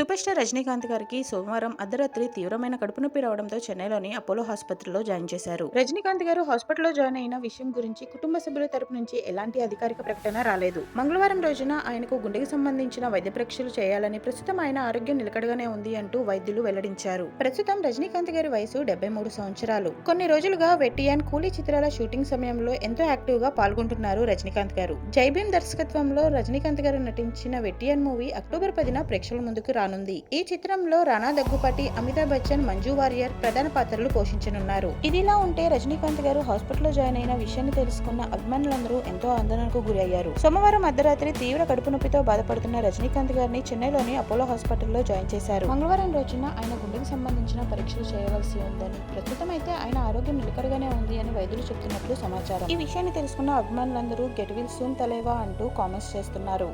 Super star Rajinikanth గారికి సోమవారం అర్ధరాత్రి తీవ్రమైన కడుపు నొప్పి రావడంతో చెన్నైలోని అపోలో ఆసుపత్రిలో జాయిన్ చేశారు. రజనీకాంత్ గారు హాస్పిటల్లో జాయిన్ అయిన విషయం గురించి కుటుంబ సభ్యుల తరపు నుంచి ఎలాంటి అధికారిక ప్రకటన రాలేదు. మంగళవారం రోజున ఆయనకు గుండెకి సంబంధించిన వైద్య పరీక్షలు చేయాలని ప్రస్తుతం ఆయన ఆరోగ్యం నిలకడగానే ఉంది అంటూ వైద్యులు వెల్లడించారు. ప్రస్తుతం రజనీకాంత్ గారి వయసు డెబ్బై మూడు సంవత్సరాలు. కొన్ని రోజులుగా వెట్టియాన్ కూలీ చిత్రాల షూటింగ్ సమయంలో ఎంతో యాక్టివ్గా పాల్గొంటున్నారు రజనీకాంత్ గారు. జైభీం దర్శకత్వంలో రజనీకాంత్ గారు నటించిన వెట్టియాన్ మూవీ అక్టోబర్ పదిన ప్రేక్షకుల ముందుకు రానుంది. ఈ చిత్రంలో రానా దగ్గుపాటి అమితాబ్ బచ్చన్ మంజు వారియర్ ప్రధాన పాత్రలు పోషించనున్నారు. ఇదిలా ఉంటే రజనీకాంత్ గారు హాస్పిటల్లో జాయిన్ అయిన విషయాన్ని తెలుసుకున్న అభిమానులందరూ ఎంతో ఆందోళనకు గురయ్యారు. సోమవారం అర్ధరాత్రి తీవ్ర కడుపు నొప్పితో బాధపడుతున్న రజనీకాంత్ గారిని చెన్నైలోని అపోలో హాస్పిటల్లో జాయిన్ చేశారు. మంగళవారం రోజున ఆయన గుండెకు సంబంధించిన పరీక్షలు చేయవలసి ఉందని ప్రస్తుతం అయితే ఆయన ఆరోగ్యం నిలకడగానే ఉంది అని వైద్యులు చెబుతున్నట్లు సమాచారం. ఈ విషయాన్ని తెలుసుకున్న అభిమానులందరూ గెట్ విల్ సూన్ తలేవా అంటూ కామెంట్స్ చేస్తున్నారు.